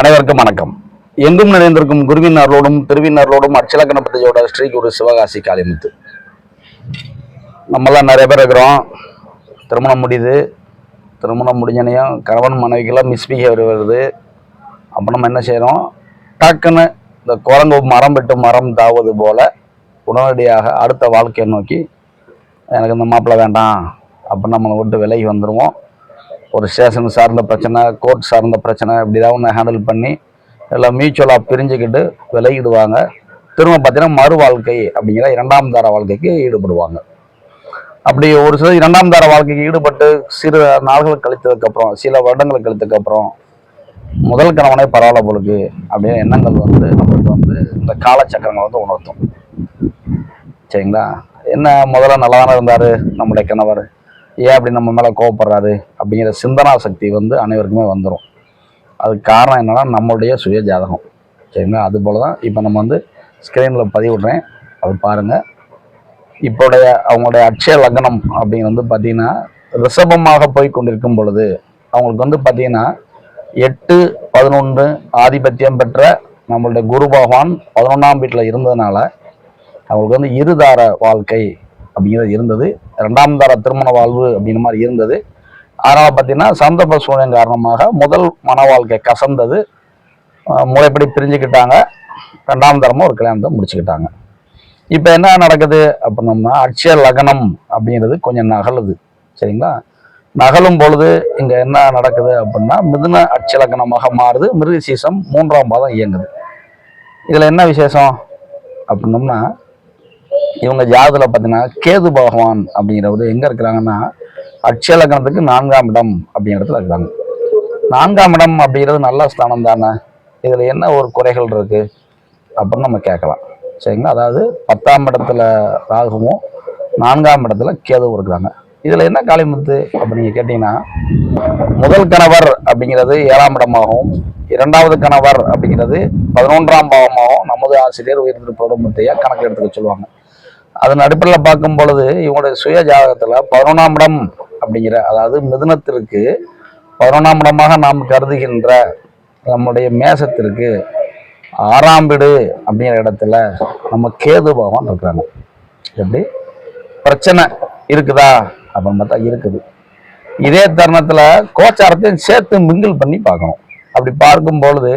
அனைவருக்கும் வணக்கம். எங்கும் நிறைந்திருக்கும் குருவினர்களோடும் திருவினர்களோடும் அச்சலக்கண பத்தியோட ஸ்ரீ குரு சிவகாசி காளிமுத்து நம்மலாம் நிறைய பேர் இருக்கிறோம். திருமணம் முடியுது. திருமணம் முடிஞ்சனையும் கணவன் மனைவிக்கெல்லாம் மிஸ்பிஹேவியர் வருது. அப்போ நம்ம என்ன செய்கிறோம் டக்குன்னு இந்த குரங்கு மரம் விட்டு மரம் தாவுவது போல உடனடியாக அடுத்த வாழ்க்கையை நோக்கி எனக்கு இந்த மாப்பிள்ளை வேண்டாம். அப்படின்னு நம்மளை விட்டு விலகி வந்துடுவோம் ஒரு ஸ்டேஷன் சார்ந்த பிரச்சனை கோர்ட் சார்ந்த பிரச்சனை இப்படி ஒன்று ஹேண்டில் பண்ணி எல்லாம் மியூச்சுவலாக பிரிஞ்சுக்கிட்டு விலகிடுவாங்க திரும்ப பார்த்தீங்கன்னா மறு வாழ்க்கை அப்படிங்கிற இரண்டாம் தார வாழ்க்கைக்கு ஈடுபடுவாங்க. அப்படி ஒரு சில இரண்டாம் தார வாழ்க்கைக்கு ஈடுபட்டு சிறு நாள்கள் கழித்ததுக்கப்புறம் சில வருடங்கள் கழித்ததுக்கப்புறம் முதல் கணவனே பரவாயில்ல போலுக்கு அப்படின்னு எண்ணங்கள் வந்து நம்மளுக்கு வந்து இந்த காலச்சக்கரங்கள் வந்து உணர்த்தும். சரிங்களா? என்ன முதல்ல நல்லா தானே இருந்தார் நம்முடைய கணவர்? ஏன் அப்படி நம்ம மேலே கோவப்படுறாரு? அப்படிங்கிற சிந்தனா சக்தி வந்து அனைவருக்குமே வந்துடும் அதுக்கு காரணம் என்னென்னா நம்மளுடைய சுய ஜாதகம். சரிங்களா? அது போல் தான் இப்போ நம்ம வந்து ஸ்க்ரீனில் பதிவிடுறேன் அது பாருங்கள் இப்போடைய அவங்களுடைய அட்சய லக்னம் அப்படின்னு வந்து பார்த்தீங்கன்னா ரிஷபமாக போய் கொண்டிருக்கும் பொழுது அவங்களுக்கு வந்து பார்த்தீங்கன்னா எட்டு பதினொன்று ஆதிபத்தியம் பெற்ற நம்மளுடைய குரு பகவான் பதினொன்றாம் வீட்டில் இருந்ததுனால அவங்களுக்கு வந்து இருதார வாழ்க்கை அப்படிங்கிறது இருந்தது. ரெண்டாம் தர திருமண வாழ்வு அப்படின்ற மாதிரி இருந்தது. அதனால் பார்த்தீங்கன்னா சந்தர்ப்ப சூழ்நிலை காரணமாக முதல் மன வாழ்க்கை கசந்தது. முறைப்படி பிரிஞ்சுக்கிட்டாங்க. ரெண்டாம் தரமும் ஒரு கல்யாணத்தை முடிச்சுக்கிட்டாங்க. இப்போ என்ன நடக்குது அப்படின்னோம்னா அட்சய லக்னம் அப்படிங்கிறது கொஞ்சம் நகலுது. சரிங்களா? நகலும் பொழுது இங்கே என்ன நடக்குது அப்படின்னா மிதுன அட்சய லக்னமாக மாறுது. மிருகசீசம் மூன்றாம் பாதம் இயங்குது. இதில் என்ன விசேஷம் அப்படின்னோம்னா இவங்க ஜாதத்தில் பார்த்தீங்கன்னா கேது பகவான் அப்படிங்கிறவர் எங்கே இருக்கிறாங்கன்னா அட்சலக்கணத்துக்கு நான்காம் இடம் அப்படிங்கிற இடத்துல இருக்கிறாங்க நான்காம் இடம் அப்படிங்கிறது நல்ல ஸ்தானம் தானே? இதில் என்ன ஒரு குறைகள் இருக்குது அப்படின்னு நம்ம கேட்கலாம். சரிங்களா? அதாவது பத்தாம் இடத்துல ராகுவும் நான்காம் இடத்துல கேதுவும் இருக்கிறாங்க. இதில் என்ன காளிமுத்து அப்படின்னு கேட்டிங்கன்னா முதல் கணவர் அப்படிங்கிறது ஏழாம் இடமாகவும் இரண்டாவது கணவர் அப்படிங்கிறது பதினொன்றாம் பாவமாகவும் நமது ஆசிரியர் உயர்ந்திருப்பதோட முத்தையா கணக்கில் எடுத்துக்க சொல்லுவாங்க. அதன் அடிப்படையில் பார்க்கும் பொழுது இவங்களுடைய சுய ஜாதகத்தில் பதினொன்றாம் இடம் அப்படிங்கிற அதாவது மிதுனத்திற்கு பதினொன்றாம் இடமாக நாம் கருதுகின்ற நம்முடைய மேசத்திற்கு ஆறாம் வீடு அப்படிங்கிற இடத்துல நம்ம கேது பகவான் இருக்கிறாங்க. எப்படி? பிரச்சனை இருக்குதா? அப்படின்னு பார்த்தா இருக்குது. இதே தருணத்தில் கோச்சாரத்தையும் சேர்த்து மிங்கிள் பண்ணி பார்க்கணும். அப்படி பார்க்கும் பொழுது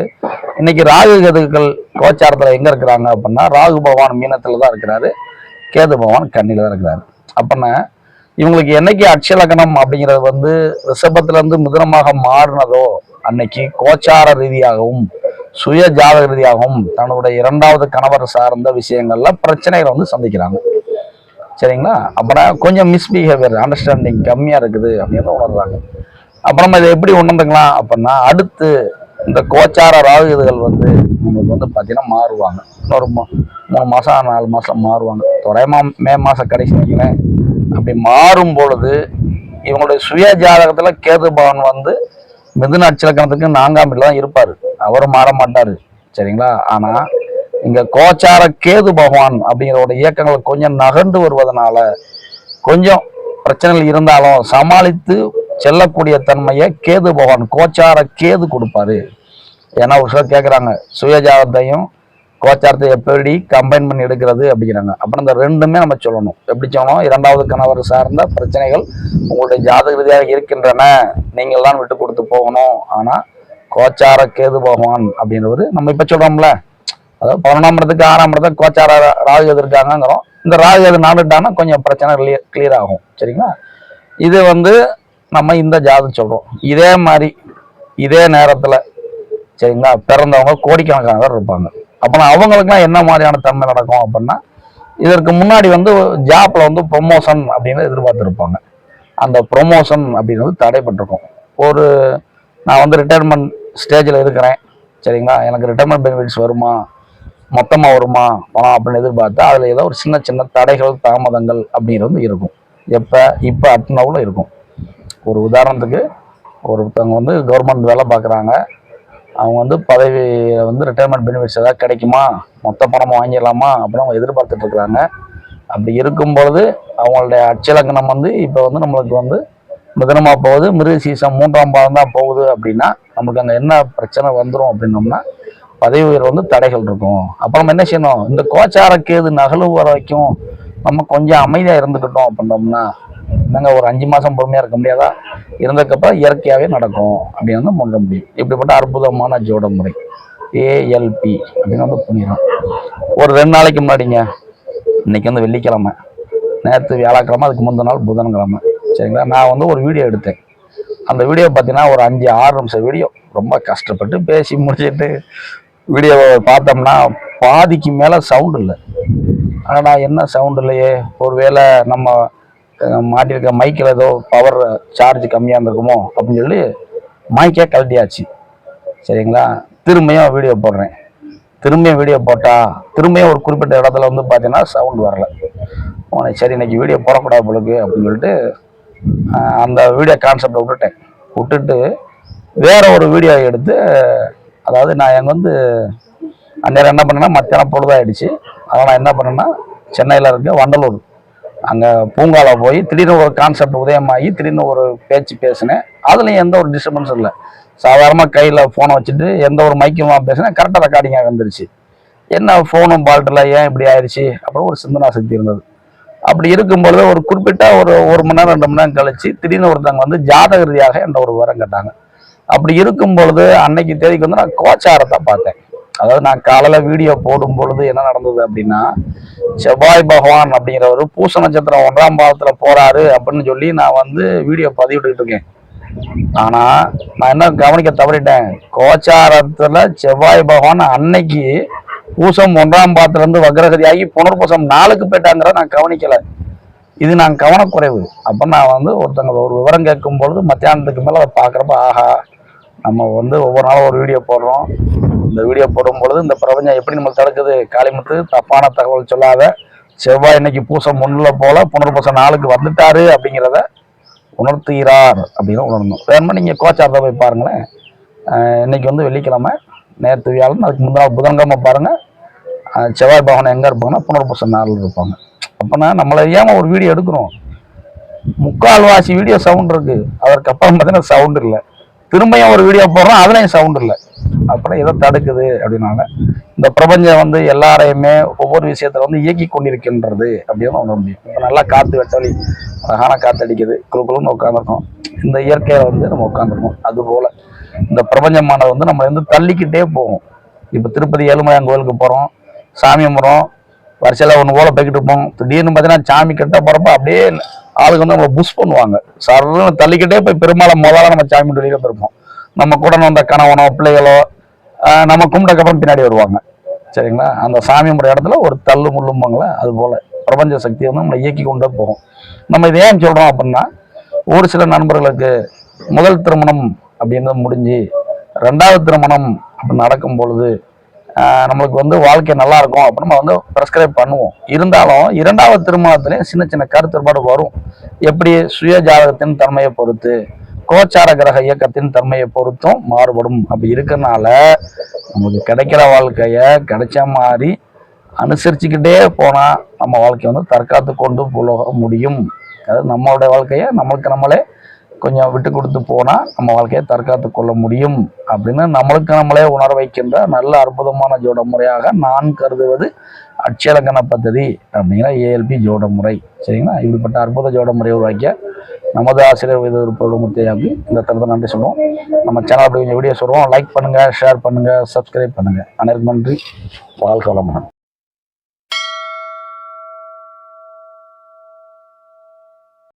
இன்னைக்கு ராகு கதுக்கள் கோச்சாரத்தில் எங்கே இருக்கிறாங்க அப்படின்னா ராகு பகவான் மீனத்தில் தான் இருக்கிறாரு. கேது பகவான் கண்ணில் தான் இருக்கிறார். அப்படின்னா இவங்களுக்கு என்னைக்கு அட்சலக்கணம் அப்படிங்கிறது வந்து ரிஷபத்திலிருந்து மிதனமாக மாறினதோ அன்னைக்கு கோச்சார ரீதியாகவும் சுய ஜாதக ரீதியாகவும் தன்னுடைய இரண்டாவது கணவர் சார்ந்த விஷயங்கள்ல பிரச்சனைகளை வந்து சந்திக்கிறாங்க. சரிங்களா? அப்புறம் கொஞ்சம் மிஸ்பிஹேவியர் அண்டர்ஸ்டாண்டிங் கம்மியாக இருக்குது அப்படின்னு உணர்றாங்க. அப்புறம் இதை எப்படி உணர்ந்துக்கலாம்? அப்படின்னா அடுத்து இந்த கோச்சார ராகுகள் வந்து நம்மளுக்கு வந்து பார்த்தீங்கன்னா மாறுவாங்க. இன்னொரு மூணு மாதம் நாலு மாதம் மாறுவாங்க. தோராயமாக மே மாதம் கடைசி வைக்கிறேன் அப்படி மாறும் பொழுது இவங்களுடைய சுய ஜாதகத்தில் கேது பவன் வந்து மிதுன அச்சலக்கணத்துக்கு நான்காம் வீட்டில் தான் இருப்பார். அவரும் மாற மாட்டார். சரிங்களா? ஆனால் இங்கே கோச்சார கேது பகவான் அப்படிங்கிறோட இயக்கங்கள் கொஞ்சம் நகர்ந்து வருவதனால கொஞ்சம் பிரச்சனைகள் இருந்தாலும் சமாளித்து செல்லக்கூடிய தன்மையை கேது பகவான் கோச்சார கேது கொடுப்பாரு. ஏன்னா ஒரு சிலர் கேட்குறாங்க சுயஜாதத்தையும் கோச்சாரத்தை எப்படி கம்பைன் பண்ணி எடுக்கிறது அப்படிங்கிறாங்க. அப்புறம் இந்த ரெண்டுமே நம்ம சொல்லணும். எப்படி சொல்லணும்? இரண்டாவது கணவர் சார்ந்த பிரச்சனைகள் உங்களுடைய ஜாதக ரீதியாக இருக்கின்றன. நீங்கள் தான் விட்டு கொடுத்து போகணும். ஆனால் கோச்சார கேது பகவான் அப்படின்றவர் நம்ம இப்போ சொல்கிறோம்ல அதாவது பதினொன்றாம் இடத்துக்கு ஆறாம் இடத்துக்கு கோச்சார ராகு எது இந்த ராகு எது நாடுட்டாங்கன்னா கொஞ்சம் பிரச்சனை கிளியர் கிளியர் ஆகும். சரிங்களா? இது வந்து நம்ம இந்த ஜாதகம் சொல்கிறோம் இதே மாதிரி இதே நேரத்தில் சரிங்களா? பிறந்தவங்க கோடிக்கணக்கானவர் இருப்பாங்க. அப்போனா அவங்களுக்குலாம் என்ன மாதிரியான தன்மை நடக்கும் அப்படின்னா இதற்கு முன்னாடி வந்து ஜாப்ல வந்து ப்ரொமோஷன் அப்படின்னு எதிர்பார்த்துருப்பாங்க. அந்த ப்ரொமோஷன் அப்படின்றது தடைப்பட்டிருக்கும். ஒரு நான் வந்து ரிட்டையர்மெண்ட் ஸ்டேஜில் இருக்கிறேன். சரிங்களா? எனக்கு ரிட்டையர்மெண்ட் பெனிஃபிட்ஸ் வருமா? மொத்தமாக வருமா? பணம் அப்படின்னு எதிர்பார்த்தா அதில் ஏதோ ஒரு சின்ன சின்ன தடைகள் தாமதங்கள் அப்படிங்கிறது வந்து இருக்கும். எப்போ? இப்போ அட்னவில் இருக்கும். ஒரு உதாரணத்துக்கு ஒருத்தவங்க வந்து கவர்மெண்ட் வேலை பார்க்குறாங்க. அவங்க வந்து பதவி வந்து ரிட்டையர்மெண்ட் பெனிஃபிட்ஸ் ஏதாவது கிடைக்குமா? மொத்த பணமாக வாங்கிடலாமா? அப்படின்னு அவங்க எதிர்பார்த்துட்டு இருக்கிறாங்க. அப்படி இருக்கும் பொழுது அவங்களுடைய அச்சலக்கணம் வந்து இப்போ வந்து நம்மளுக்கு வந்து மிதனமாக போகுது. மிருக சீசம் மூன்றாம் பாதம் தான் போகுது அப்படின்னா நமக்கு அங்கே என்ன பிரச்சனை வந்துடும் அப்படின்னோம்னா பதவி உயர்வு வந்து தடைகள் இருக்கும். அப்போ நம்ம என்ன செய்யணும்? இந்த கோச்சார கேது நகலு வர வரைக்கும் நம்ம கொஞ்சம் அமைதியாக இருந்துக்கிட்டோம் அப்படின்னோம்னா என்னங்க ஒரு அஞ்சு மாதம் பொறுமையாக இருக்க முடியாதா? இருந்ததுக்கப்புறம் இயற்கையாகவே நடக்கும் அப்படின்னு வந்து முன்ன முடியும் இப்படிப்பட்ட அற்புதமான ஜோட முறை. ஏஎல்பி அப்படின்னு வந்து புனிதம். ஒரு ரெண்டு நாளைக்கு முன்னாடிங்க இன்னைக்கு வந்து வெள்ளிக்கிழமை. நேற்று வியாழக்கிழமை அதுக்கு முந்தின நாள் புதன்கிழமை. சரிங்களா? நான் வந்து ஒரு வீடியோ எடுத்தேன். அந்த வீடியோ பார்த்தீங்கன்னா ஒரு அஞ்சு ஆறு நிமிஷம் வீடியோ. ரொம்ப கஷ்டப்பட்டு பேசி முடிச்சிட்டு வீடியோவை பார்த்தோம்னா பாதிக்கு மேலே சவுண்டு இல்லை. ஆனால் நான் என்ன சவுண்டு இல்லையே? ஒருவேளை நம்ம அஹ், மாட்டியிருக்க மைக்கில் ஏதோ பவர் சார்ஜ் கம்மியாக இருந்திருக்குமோ அப்படின்னு சொல்லி மைக்கே கழட்டியாச்சு. சரிங்களா? திரும்பியும் வீடியோ போடுறேன். திரும்பியும் வீடியோ போட்டால் திரும்பியும் ஒரு குறிப்பிட்ட இடத்துல வந்து பார்த்தீங்கன்னா சவுண்ட் வரல. உனக்கு சரி இன்னைக்கு வீடியோ போடக்கூடாது பொழுது அப்படின்னு சொல்லிட்டு அந்த வீடியோ கான்செப்டை விட்டுட்டேன். விட்டுட்டு வேற ஒரு வீடியோ எடுத்து அதாவது நான் எங்கே வந்து அந்நேரம் என்ன பண்ணேன்னா மத்தியானம் பொழுதாயிடுச்சு. அதனால் நான் என்ன பண்ணேன்னா சென்னையில் இருக்க வண்டலூர் அங்கே பூங்காவில் போய் திடீர்னு ஒரு கான்செப்ட் உதயமாகி திடீர்னு ஒரு பேச்சு பேசினேன். அதுலேயும் எந்த ஒரு டிஸ்டர்பன்ஸும் இல்லை. சாதாரணமாக கையில் ஃபோனை வச்சுட்டு எந்த ஒரு மைக்குமா பேசினேன் கரெக்டாக ரெக்கார்டிங்காக வந்துருச்சு. என்ன ஃபோனும் பால்ட்டில் ஏன் இப்படி ஆயிடுச்சு அப்புறம் ஒரு சிந்தனா சக்தி இருந்தது. அப்படி இருக்கும் பொழுது ஒரு குறிப்பிட்ட ஒரு ஒரு மணி நேரம் ரெண்டு மணி நேரம் கழிச்சு திடீர்னு ஒருத்தவங்க வந்து ஜாதக ரீதியாக என்ற ஒரு விவரம் கேட்டாங்க. அப்படி இருக்கும் பொழுது அன்னைக்கு தேதிக்கு வந்து நான் கோச்சாரத்தை பார்த்தேன். அதாவது நான் காலையில் வீடியோ போடும் பொழுது என்ன நடந்தது அப்படின்னா செவ்வாய் பகவான் அப்படிங்கிறவர் பூச நட்சத்திரம் ஒன்றாம் பாவத்தில் போறாரு அப்படின்னு சொல்லி நான் வந்து வீடியோ பதிவிட்டுக்கிட்டு இருக்கேன். ஆனா நான் என்ன கவனிக்க தவறிட்டேன்? கோச்சாரத்துல செவ்வாய் பகவான் அன்னைக்கு பூசம் ஒன்றாம் பாத்துல இருந்து வக்ரகதி ஆகி புனர்பூசம் நாளுக்கு போயிட்டாங்கிறத நான் கவனிக்கல. இது நான் கவனக்குறைவு. அப்ப நான் வந்து ஒருத்தங்க ஒரு விவரம் கேட்கும் பொழுது மத்தியானத்துக்கு மேல அதை பாக்குறப்ப ஆஹா நம்ம வந்து ஒவ்வொரு நாளும் ஒரு வீடியோ போடுறோம். இந்த வீடியோ போடும் பொழுது இந்த பிரபஞ்சம் எப்படி நம்ம தடுக்குது? காளிமுத்து தப்பான தகவல் சொல்லாத செவ்வாய் இன்னைக்கு பூசம் ஒன்றில் போல புனர்பூசம் நாளுக்கு வந்துட்டாரு அப்படிங்கிறத உணர்த்துகிறார் அப்படின்னு உணரணும். வேணுமா நீங்கள் கோச்சாரத்தை போய் பாருங்களேன். இன்றைக்கி இன்னைக்கு வந்து வெள்ளிக்கிழமை நேற்று வியாழன் அதுக்கு முந்தின புதன்கிழமை பாருங்கள் செவ்வாய் பவன் எங்கே இருப்பாங்கன்னா புனர்பூசம் நாளில் இருப்பாங்க. அப்போனா நம்மளை ஏன் ஒரு வீடியோ எடுக்கிறோம். முக்கால்வாசி வீடியோ சவுண்ட் இருக்குது அதற்கப்புறம் பார்த்தீங்கன்னா சவுண்ட் இல்லை. திரும்பியும் ஒரு வீடியோ போடுறோம்? அதுலேயும் சவுண்ட் இல்லை. அப்புறம் எதை தடுக்குது அப்படின்னாங்க. இந்த பிரபஞ்சம் வந்து எல்லாரையுமே ஒவ்வொரு விஷயத்துல வந்து இயக்கி கொண்டிருக்கின்றது அப்படின்னு உணர முடியும் இப்போ நல்லா காற்று வெட்டவழி அழகான காற்று அடிக்குது. குழுக்குழுன்னு உட்காந்துருக்கோம் இந்த இயற்கையில வந்து நம்ம உட்காந்துருக்கோம் அதுபோல இந்த பிரபஞ்சமானது வந்து நம்ம வந்து தள்ளிக்கிட்டே போகும். இப்போ திருப்பதி ஏழுமலையான் கோயிலுக்கு போகிறோம் சாமி முறோம் வரிசையில் ஒன்று ஓலை போய்கிட்டு இருப்போம். திடீர்னு பார்த்தீங்கன்னா சாமி கிட்ட போகிறப்ப அப்படியே ஆளுங்க வந்து நம்மளை புஷ் பண்ணுவாங்க. சர்ன்னு தள்ளிக்கிட்டே போய் பெருமாளை முதல்ல நம்ம சாமி வெளியில இருப்போம் நம்ம கூட வந்த கணவனோ பிள்ளைகளோ நம்ம கும்பிட்டக்கப்புறம் பின்னாடி வருவாங்க. சரிங்களா? அந்த சாமி முறை இடத்துல ஒரு தள்ளு முள்ளும்பாங்களே அது போல. பிரபஞ்ச சக்தி வந்து நம்மளை இயக்கி கொண்டே போகும். நம்ம இதை ஏன் சொல்கிறோம் அப்படின்னா ஒரு சில நண்பர்களுக்கு முதல் திருமணம் அப்படின்னு முடிஞ்சு ரெண்டாவது திருமணம் அப்படி நடக்கும் பொழுது நம்மளுக்கு வந்து வாழ்க்கை நல்லா இருக்கும் அப்படின்னு நம்ம வந்து ப்ரெஸ்கிரைப் பண்ணுவோம். இருந்தாலும் இரண்டாவது திருமணத்துலேயும் சின்ன சின்ன கருத்துப்பாடு வரும். எப்படி சுய ஜாதகத்தின் தன்மையை பொறுத்து கோச்சார கிரக இயக்கத்தின் தன்மையை பொறுத்தும் மாறுபடும். அப்படி இருக்கிறனால நமக்கு கிடைக்கிற வாழ்க்கைய கிடைச்ச மாதிரி அனுசரிச்சுக்கிட்டே போனா நம்ம வாழ்க்கையை வந்து தற்காத்து கொண்டு போக முடியும். அதாவது நம்மளுடைய வாழ்க்கையை நம்மளுக்கு நம்மளே கொஞ்சம் விட்டு கொடுத்து போனால் நம்ம வாழ்க்கையை தற்காத்து கொள்ள முடியும் அப்படின்னு நம்மளுக்கு நம்மளே உணர வைக்கின்ற நல்ல அற்புதமான ஜோட முறையாக நான் கருதுவது அட்சலக்கண பദ്ധதி அப்படிங்கிற ஏஎல்பி ஜோட முறை. சரிங்களா? இப்படிப்பட்ட அற்புத ஜோட முறையை உருவாக்கிய நமது ஆசிரியர் விருப்பமுத்தையாக்கு இந்த தரத்தை நன்றி சொல்லுவோம். நம்ம சேனல் அப்படி கொஞ்சம் வீடியோ சொல்லுவோம். லைக் பண்ணுங்கள் ஷேர் பண்ணுங்கள் சப்ஸ்கிரைப் பண்ணுங்கள் அனைவருக்கும் நன்றி. வாழ்க வளமுடன்.